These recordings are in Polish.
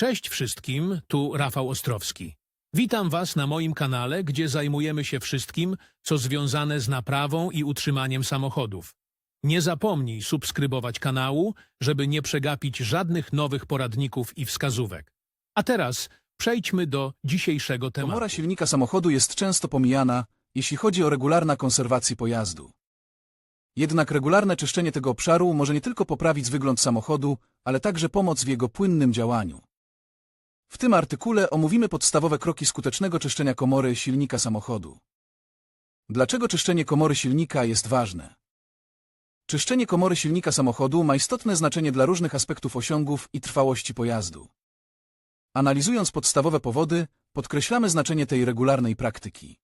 Cześć wszystkim, tu Rafał Ostrowski. Witam Was na moim kanale, gdzie zajmujemy się wszystkim, co związane z naprawą i utrzymaniem samochodów. Nie zapomnij subskrybować kanału, żeby nie przegapić żadnych nowych poradników i wskazówek. A teraz przejdźmy do dzisiejszego tematu. Komora silnika samochodu jest często pomijana, jeśli chodzi o regularna konserwację pojazdu. Jednak regularne czyszczenie tego obszaru może nie tylko poprawić wygląd samochodu, ale także pomóc w jego płynnym działaniu. W tym artykule omówimy podstawowe kroki skutecznego czyszczenia komory silnika samochodu. Dlaczego czyszczenie komory silnika jest ważne? Czyszczenie komory silnika samochodu ma istotne znaczenie dla różnych aspektów osiągów i trwałości pojazdu. Analizując podstawowe powody, podkreślamy znaczenie tej regularnej praktyki.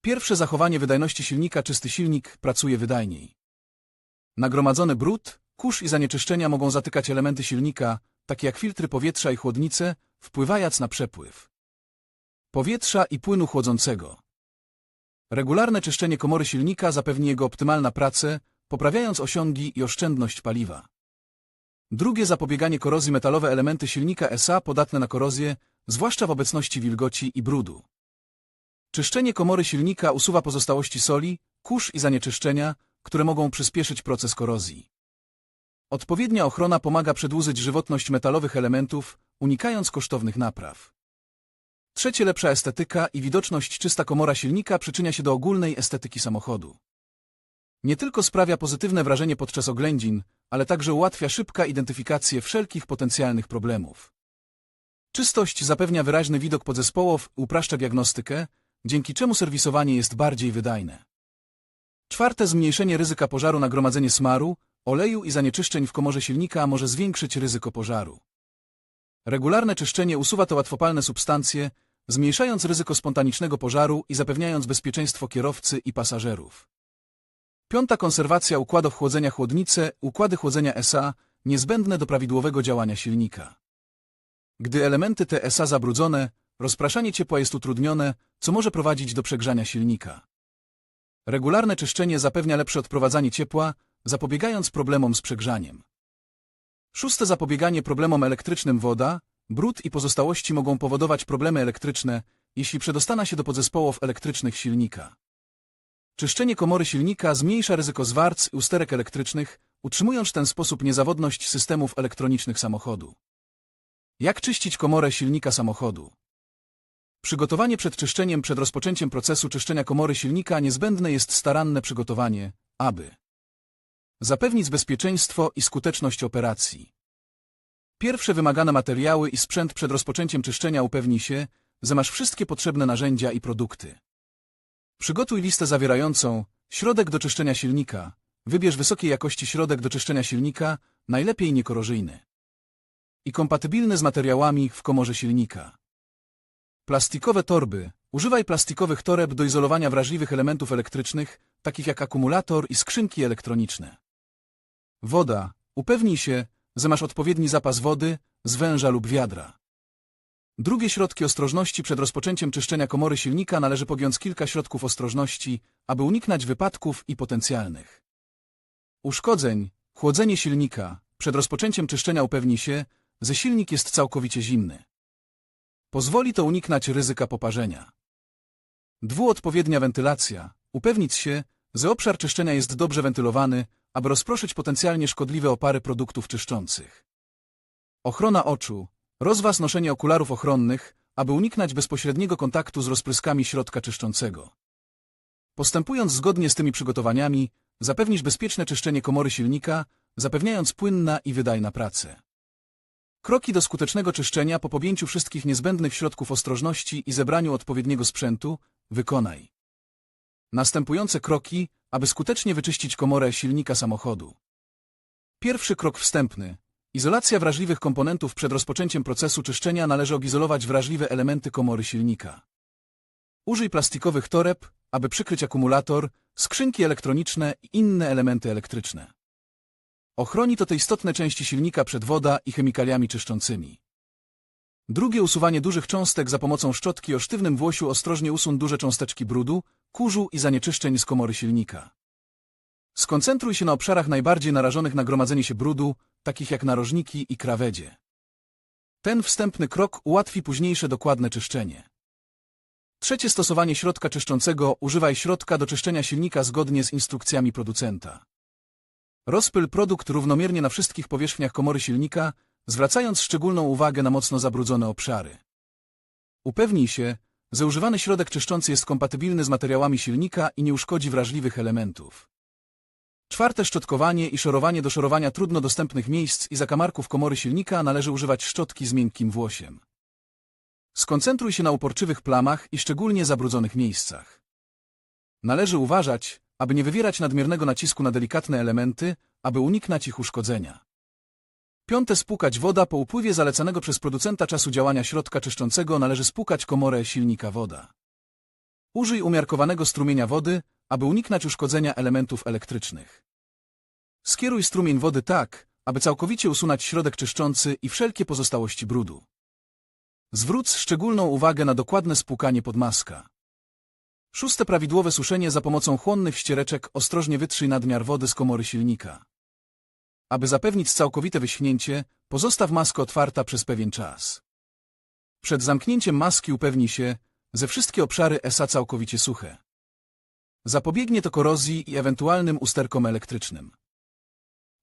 Pierwsze zachowanie wydajności silnika czysty silnik pracuje wydajniej. Nagromadzony brud, kurz i zanieczyszczenia mogą zatykać elementy silnika, takie jak filtry powietrza i chłodnice, wpływając na przepływ powietrza i płynu chłodzącego. Regularne czyszczenie komory silnika zapewni jego optymalna pracę, poprawiając osiągi i oszczędność paliwa. Drugie zapobieganie korozji metalowe elementy silnika SA podatne na korozję, zwłaszcza w obecności wilgoci i brudu. Czyszczenie komory silnika usuwa pozostałości soli, kurz i zanieczyszczenia, które mogą przyspieszyć proces korozji. Odpowiednia ochrona pomaga przedłużyć żywotność metalowych elementów, unikając kosztownych napraw. Trzecie lepsza estetyka i widoczność czysta komora silnika przyczynia się do ogólnej estetyki samochodu. Nie tylko sprawia pozytywne wrażenie podczas oględzin, ale także ułatwia szybka identyfikację wszelkich potencjalnych problemów. Czystość zapewnia wyraźny widok podzespołów, upraszcza diagnostykę, dzięki czemu serwisowanie jest bardziej wydajne. Czwarte zmniejszenie ryzyka pożaru nagromadzenie smaru, oleju i zanieczyszczeń w komorze silnika może zwiększyć ryzyko pożaru. Regularne czyszczenie usuwa te łatwopalne substancje, zmniejszając ryzyko spontanicznego pożaru i zapewniając bezpieczeństwo kierowcy i pasażerów. Piąta konserwacja układów chłodzenia chłodnice, układy chłodzenia SA, niezbędne do prawidłowego działania silnika. Gdy elementy te SA zabrudzone, rozpraszanie ciepła jest utrudnione, co może prowadzić do przegrzania silnika. Regularne czyszczenie zapewnia lepsze odprowadzanie ciepła, zapobiegając problemom z przegrzaniem. Szóste zapobieganie problemom elektrycznym woda, brud i pozostałości mogą powodować problemy elektryczne, jeśli przedostana się do podzespołów elektrycznych silnika. Czyszczenie komory silnika zmniejsza ryzyko zwarc i usterek elektrycznych, utrzymując w ten sposób niezawodność systemów elektronicznych samochodu. Jak czyścić komorę silnika samochodu? Przygotowanie przed czyszczeniem przed rozpoczęciem procesu czyszczenia komory silnika niezbędne jest staranne przygotowanie, aby zapewnić bezpieczeństwo i skuteczność operacji. Pierwsze wymagane materiały i sprzęt przed rozpoczęciem czyszczenia upewni się, że masz wszystkie potrzebne narzędzia i produkty. Przygotuj listę zawierającą środek do czyszczenia silnika. Wybierz wysokiej jakości środek do czyszczenia silnika, najlepiej niekorozyjny. I kompatybilny z materiałami w komorze silnika. Plastikowe torby. Używaj plastikowych toreb do izolowania wrażliwych elementów elektrycznych, takich jak akumulator i skrzynki elektroniczne. Woda. Upewnij się, że masz odpowiedni zapas wody, z węża lub wiadra. Drugie środki ostrożności przed rozpoczęciem czyszczenia komory silnika należy podjąć kilka środków ostrożności, aby uniknąć wypadków i potencjalnych uszkodzeń. Chłodzenie silnika. Przed rozpoczęciem czyszczenia upewnij się, że silnik jest całkowicie zimny. Pozwoli to uniknąć ryzyka poparzenia. Dwuodpowiednia wentylacja. Upewnić się, że obszar czyszczenia jest dobrze wentylowany, aby rozproszyć potencjalnie szkodliwe opary produktów czyszczących. Ochrona oczu. Rozwas noszenie okularów ochronnych, aby uniknąć bezpośredniego kontaktu z rozpryskami środka czyszczącego. Postępując zgodnie z tymi przygotowaniami, zapewnisz bezpieczne czyszczenie komory silnika, zapewniając płynna i wydajna pracę. Kroki do skutecznego czyszczenia po podjęciu wszystkich niezbędnych środków ostrożności i zebraniu odpowiedniego sprzętu wykonaj. Następujące kroki, aby skutecznie wyczyścić komorę silnika samochodu. Pierwszy krok wstępny. Izolacja wrażliwych komponentów przed rozpoczęciem procesu czyszczenia należy odizolować wrażliwe elementy komory silnika. Użyj plastikowych toreb, aby przykryć akumulator, skrzynki elektroniczne i inne elementy elektryczne. Ochroni to te istotne części silnika przed woda i chemikaliami czyszczącymi. Drugie usuwanie dużych cząstek za pomocą szczotki o sztywnym włosiu ostrożnie usuń duże cząsteczki brudu, kurzu i zanieczyszczeń z komory silnika. Skoncentruj się na obszarach najbardziej narażonych na gromadzenie się brudu, takich jak narożniki i krawedzie. Ten wstępny krok ułatwi późniejsze dokładne czyszczenie. Trzecie stosowanie środka czyszczącego. Używaj środka do czyszczenia silnika zgodnie z instrukcjami producenta. Rozpyl produkt równomiernie na wszystkich powierzchniach komory silnika, zwracając szczególną uwagę na mocno zabrudzone obszary. Upewnij się, że używany środek czyszczący jest kompatybilny z materiałami silnika i nie uszkodzi wrażliwych elementów. Czwarte szczotkowanie i szorowanie do szorowania trudno dostępnych miejsc i zakamarków komory silnika należy używać szczotki z miękkim włosiem. Skoncentruj się na uporczywych plamach i szczególnie zabrudzonych miejscach. Należy uważać, aby nie wywierać nadmiernego nacisku na delikatne elementy, aby uniknąć ich uszkodzenia. Piąte spłukać woda po upływie zalecanego przez producenta czasu działania środka czyszczącego należy spłukać komorę silnika woda. Użyj umiarkowanego strumienia wody, aby uniknąć uszkodzenia elementów elektrycznych. Skieruj strumień wody tak, aby całkowicie usunąć środek czyszczący i wszelkie pozostałości brudu. Zwróć szczególną uwagę na dokładne spłukanie podmaska. Szóste prawidłowe suszenie za pomocą chłonnych ściereczek ostrożnie wytrzyj nadmiar wody z komory silnika. Aby zapewnić całkowite wyschnięcie, pozostaw maskę otwarta przez pewien czas. Przed zamknięciem maski upewnij się, że wszystkie obszary SA całkowicie suche. Zapobiegnie to korozji i ewentualnym usterkom elektrycznym.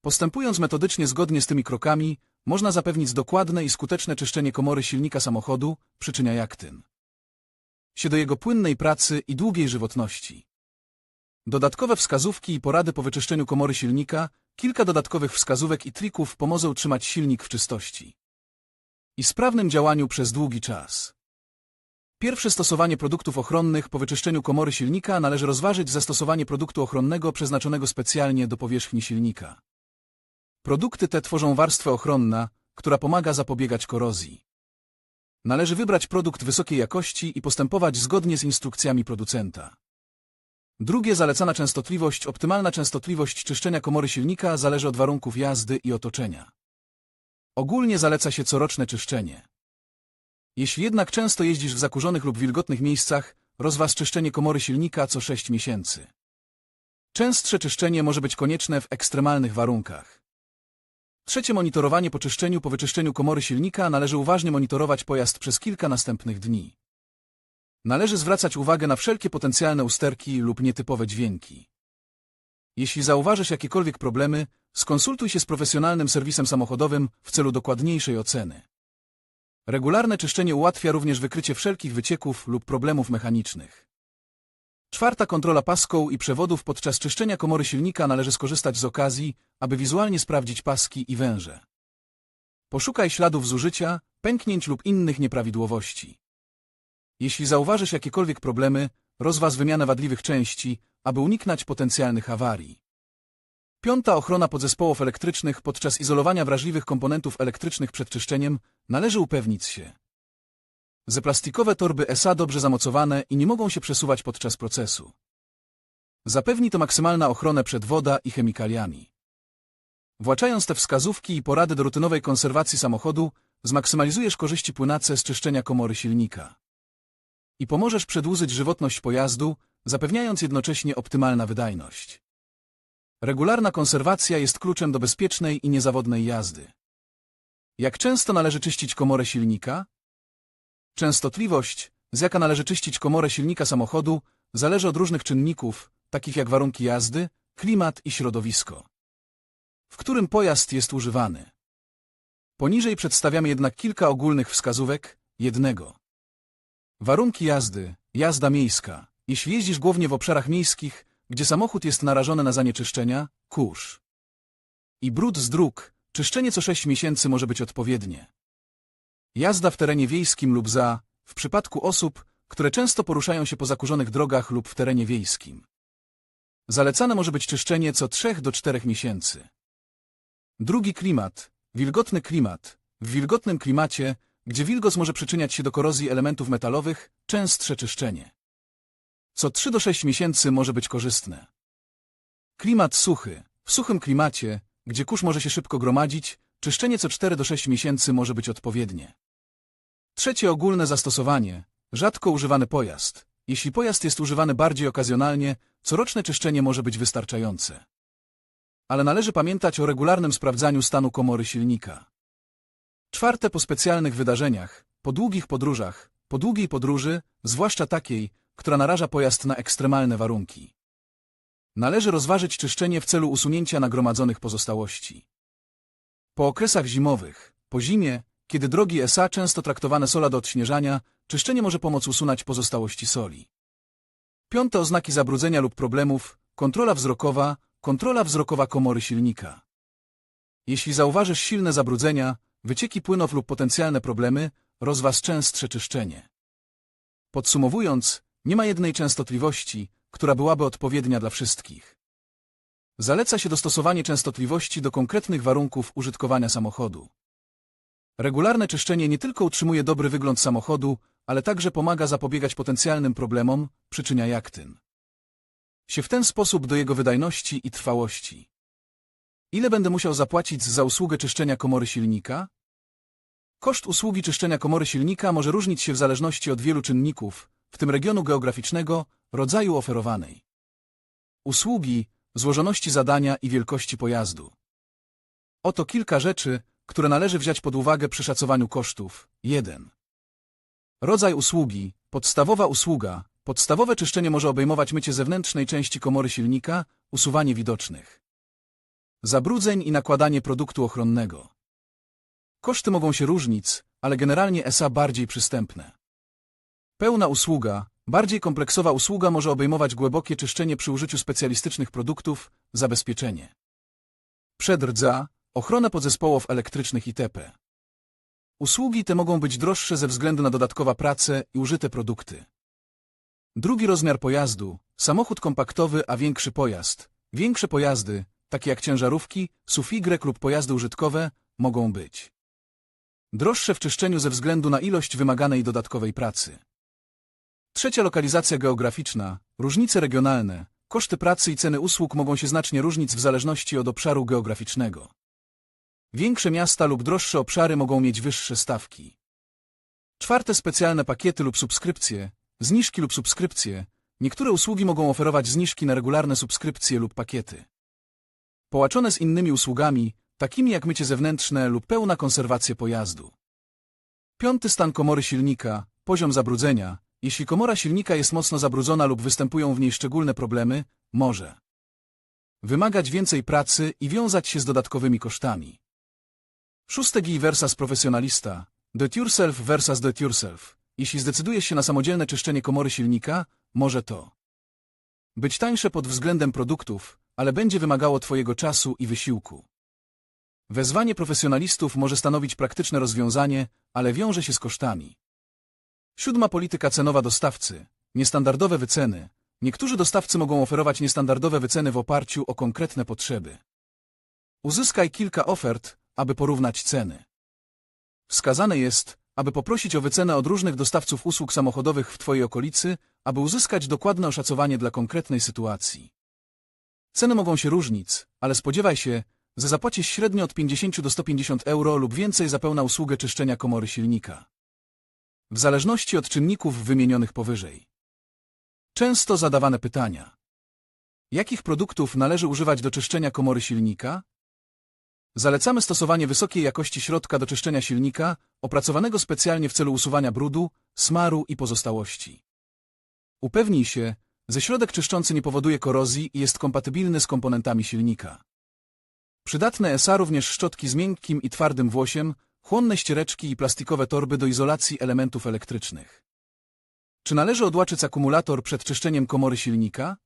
Postępując metodycznie zgodnie z tymi krokami, można zapewnić dokładne i skuteczne czyszczenie komory silnika samochodu, przyczynia jaktyn się do jego płynnej pracy i długiej żywotności. Dodatkowe wskazówki i porady po wyczyszczeniu komory silnika, kilka dodatkowych wskazówek i trików pomogą utrzymać silnik w czystości i sprawnym działaniu przez długi czas. Pierwsze stosowanie produktów ochronnych po wyczyszczeniu komory silnika należy rozważyć zastosowanie produktu ochronnego przeznaczonego specjalnie do powierzchni silnika. Produkty te tworzą warstwę ochronna, która pomaga zapobiegać korozji. Należy wybrać produkt wysokiej jakości i postępować zgodnie z instrukcjami producenta. Drugie zalecana częstotliwość Optymalna częstotliwość czyszczenia komory silnika zależy od warunków jazdy i otoczenia. Ogólnie zaleca się coroczne czyszczenie. Jeśli jednak często jeździsz w zakurzonych lub wilgotnych miejscach, rozważ czyszczenie komory silnika co 6 miesięcy. Częstsze czyszczenie może być konieczne w ekstremalnych warunkach. Trzecie monitorowanie po czyszczeniu po wyczyszczeniu komory silnika należy uważnie monitorować pojazd przez kilka następnych dni. Należy zwracać uwagę na wszelkie potencjalne usterki lub nietypowe dźwięki. Jeśli zauważysz jakiekolwiek problemy, skonsultuj się z profesjonalnym serwisem samochodowym w celu dokładniejszej oceny. Regularne czyszczenie ułatwia również wykrycie wszelkich wycieków lub problemów mechanicznych. Czwarta kontrola paską i przewodów podczas czyszczenia komory silnika należy skorzystać z okazji, aby wizualnie sprawdzić paski i węże. Poszukaj śladów zużycia, pęknięć lub innych nieprawidłowości. Jeśli zauważysz jakiekolwiek problemy, rozwaz wymianę wadliwych części, aby uniknąć potencjalnych awarii. Piąta ochrona podzespołów elektrycznych podczas izolowania wrażliwych komponentów elektrycznych przed czyszczeniem należy upewnić się, że plastikowe torby SA dobrze zamocowane i nie mogą się przesuwać podczas procesu. Zapewni to maksymalna ochronę przed woda i chemikaliami. Właczając te wskazówki i porady do rutynowej konserwacji samochodu, zmaksymalizujesz korzyści płynace z czyszczenia komory silnika. I pomożesz przedłużyć żywotność pojazdu, zapewniając jednocześnie optymalna wydajność. Regularna konserwacja jest kluczem do bezpiecznej i niezawodnej jazdy. Jak często należy czyścić komorę silnika? Częstotliwość, z jaka należy czyścić komorę silnika samochodu, zależy od różnych czynników, takich jak warunki jazdy, klimat i środowisko, w którym pojazd jest używany. Poniżej przedstawiamy jednak kilka ogólnych wskazówek, jednego. Warunki jazdy, jazda miejska. Jeśli jeździsz głównie w obszarach miejskich, gdzie samochód jest narażony na zanieczyszczenia, kurz i brud z dróg, czyszczenie co 6 miesięcy może być odpowiednie. Jazda w terenie wiejskim lub za, w przypadku osób, które często poruszają się po zakurzonych drogach lub w terenie wiejskim. Zalecane może być czyszczenie co 3 do 4 miesięcy. Drugi klimat, wilgotny klimat. W wilgotnym klimacie, gdzie wilgoć może przyczyniać się do korozji elementów metalowych, częstsze czyszczenie. Co 3 do 6 miesięcy może być korzystne. Klimat suchy. W suchym klimacie, gdzie kurz może się szybko gromadzić, czyszczenie co 4 do 6 miesięcy może być odpowiednie. Trzecie ogólne zastosowanie. Rzadko używany pojazd. Jeśli pojazd jest używany bardziej okazjonalnie, coroczne czyszczenie może być wystarczające. Ale należy pamiętać o regularnym sprawdzaniu stanu komory silnika. Czwarte po specjalnych wydarzeniach, po długich podróżach, po długiej podróży, zwłaszcza takiej, która naraża pojazd na ekstremalne warunki. Należy rozważyć czyszczenie w celu usunięcia nagromadzonych pozostałości. Po okresach zimowych, po zimie, kiedy drogi SA często traktowane sola do odśnieżania, czyszczenie może pomóc usunąć pozostałości soli. Piąte oznaki zabrudzenia lub problemów, kontrola wzrokowa, kontrola wzrokowa komory silnika. Jeśli zauważysz silne zabrudzenia, wycieki płynów lub potencjalne problemy, rozważ częstsze czyszczenie. Podsumowując, nie ma jednej częstotliwości, która byłaby odpowiednia dla wszystkich. Zaleca się dostosowanie częstotliwości do konkretnych warunków użytkowania samochodu. Regularne czyszczenie nie tylko utrzymuje dobry wygląd samochodu, ale także pomaga zapobiegać potencjalnym problemom, przyczynia jaktyn. Się w ten sposób do jego wydajności i trwałości. Ile będę musiał zapłacić za usługę czyszczenia komory silnika? Koszt usługi czyszczenia komory silnika może różnić się w zależności od wielu czynników, w tym regionu geograficznego, rodzaju oferowanej. Usługi, złożoności zadania i wielkości pojazdu. Oto kilka rzeczy, które należy wziąć pod uwagę przy szacowaniu kosztów. 1. Rodzaj usługi, podstawowa usługa, podstawowe czyszczenie może obejmować mycie zewnętrznej części komory silnika, usuwanie widocznych zabrudzeń i nakładanie produktu ochronnego. Koszty mogą się różnić, ale generalnie SA bardziej przystępne. Pełna usługa, bardziej kompleksowa usługa może obejmować głębokie czyszczenie przy użyciu specjalistycznych produktów, zabezpieczenie. Przedrdza, ochronę podzespołów elektrycznych itp. Usługi te mogą być droższe ze względu na dodatkowa pracę i użyte produkty. Drugi rozmiar pojazdu, samochód kompaktowy, a większy pojazd. Większe pojazdy, takie jak ciężarówki, SUV lub pojazdy użytkowe, mogą być droższe w czyszczeniu ze względu na ilość wymaganej dodatkowej pracy. Trzecia lokalizacja geograficzna, różnice regionalne, koszty pracy i ceny usług mogą się znacznie różnić w zależności od obszaru geograficznego. Większe miasta lub droższe obszary mogą mieć wyższe stawki. Czwarte specjalne pakiety lub subskrypcje, zniżki lub subskrypcje. Niektóre usługi mogą oferować zniżki na regularne subskrypcje lub pakiety. Połączone z innymi usługami, takimi jak mycie zewnętrzne lub pełna konserwacja pojazdu. Piąty stan komory silnika, poziom zabrudzenia. Jeśli komora silnika jest mocno zabrudzona lub występują w niej szczególne problemy, może wymagać więcej pracy i wiązać się z dodatkowymi kosztami. Szóste GI versus profesjonalista, do it yourself versus do it yourself. Jeśli zdecydujesz się na samodzielne czyszczenie komory silnika, może to być tańsze pod względem produktów, ale będzie wymagało Twojego czasu i wysiłku. Wezwanie profesjonalistów może stanowić praktyczne rozwiązanie, ale wiąże się z kosztami. Siódma polityka cenowa dostawcy. Niestandardowe wyceny. Niektórzy dostawcy mogą oferować niestandardowe wyceny w oparciu o konkretne potrzeby. Uzyskaj kilka ofert, aby porównać ceny. Wskazane jest, aby poprosić o wycenę od różnych dostawców usług samochodowych w Twojej okolicy, aby uzyskać dokładne oszacowanie dla konkretnej sytuacji. Ceny mogą się różnić, ale spodziewaj się, że zapłacisz średnio od 50 do 150 euro lub więcej za pełną usługę czyszczenia komory silnika. W zależności od czynników wymienionych powyżej. Często zadawane pytania. Jakich produktów należy używać do czyszczenia komory silnika? Zalecamy stosowanie wysokiej jakości środka do czyszczenia silnika, opracowanego specjalnie w celu usuwania brudu, smaru i pozostałości. Upewnij się, że środek czyszczący nie powoduje korozji i jest kompatybilny z komponentami silnika. Przydatne SA również szczotki z miękkim i twardym włosiem, chłonne ściereczki i plastikowe torby do izolacji elementów elektrycznych. Czy należy odłaczyć akumulator przed czyszczeniem komory silnika?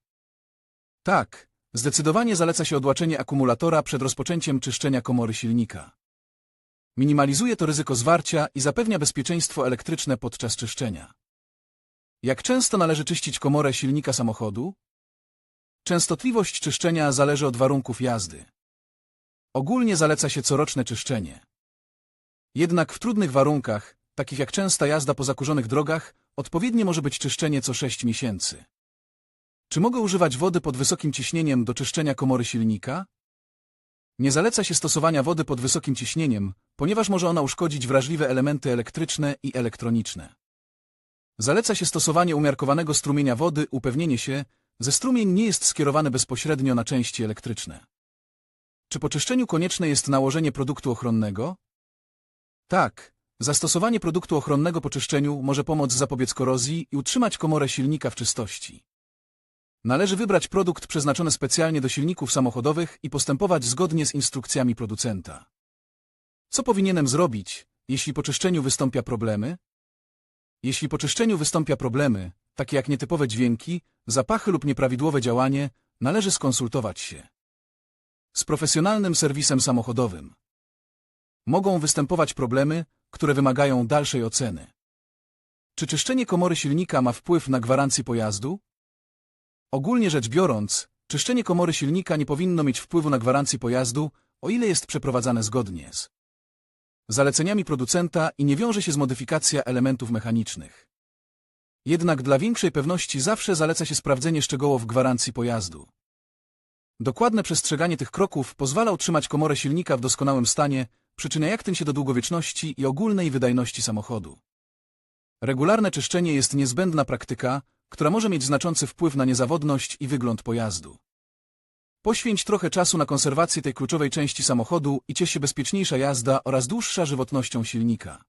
Tak, zdecydowanie zaleca się odłaczenie akumulatora przed rozpoczęciem czyszczenia komory silnika. Minimalizuje to ryzyko zwarcia i zapewnia bezpieczeństwo elektryczne podczas czyszczenia. Jak często należy czyścić komorę silnika samochodu? Częstotliwość czyszczenia zależy od warunków jazdy. Ogólnie zaleca się coroczne czyszczenie. Jednak w trudnych warunkach, takich jak częsta jazda po zakurzonych drogach, odpowiednie może być czyszczenie co 6 miesięcy. Czy mogę używać wody pod wysokim ciśnieniem do czyszczenia komory silnika? Nie zaleca się stosowania wody pod wysokim ciśnieniem, ponieważ może ona uszkodzić wrażliwe elementy elektryczne i elektroniczne. Zaleca się stosowanie umiarkowanego strumienia wody, upewnienie się, że strumień nie jest skierowany bezpośrednio na części elektryczne. Czy po czyszczeniu konieczne jest nałożenie produktu ochronnego? Tak, zastosowanie produktu ochronnego po czyszczeniu może pomóc zapobiec korozji i utrzymać komorę silnika w czystości. Należy wybrać produkt przeznaczony specjalnie do silników samochodowych i postępować zgodnie z instrukcjami producenta. Co powinienem zrobić, jeśli po czyszczeniu wystąpia problemy? Jeśli po czyszczeniu wystąpia problemy, takie jak nietypowe dźwięki, zapachy lub nieprawidłowe działanie, należy skonsultować się z profesjonalnym serwisem samochodowym. Mogą występować problemy, które wymagają dalszej oceny. Czy czyszczenie komory silnika ma wpływ na gwarancję pojazdu? Ogólnie rzecz biorąc, czyszczenie komory silnika nie powinno mieć wpływu na gwarancję pojazdu, o ile jest przeprowadzane zgodnie z zaleceniami producenta i nie wiąże się z modyfikacja elementów mechanicznych. Jednak dla większej pewności zawsze zaleca się sprawdzenie szczegółów gwarancji pojazdu. Dokładne przestrzeganie tych kroków pozwala utrzymać komorę silnika w doskonałym stanie, przyczynia ten się do długowieczności i ogólnej wydajności samochodu. Regularne czyszczenie jest niezbędna praktyka, która może mieć znaczący wpływ na niezawodność i wygląd pojazdu. Poświęć trochę czasu na konserwację tej kluczowej części samochodu i ciesz się bezpieczniejsza jazda oraz dłuższa żywotnością silnika.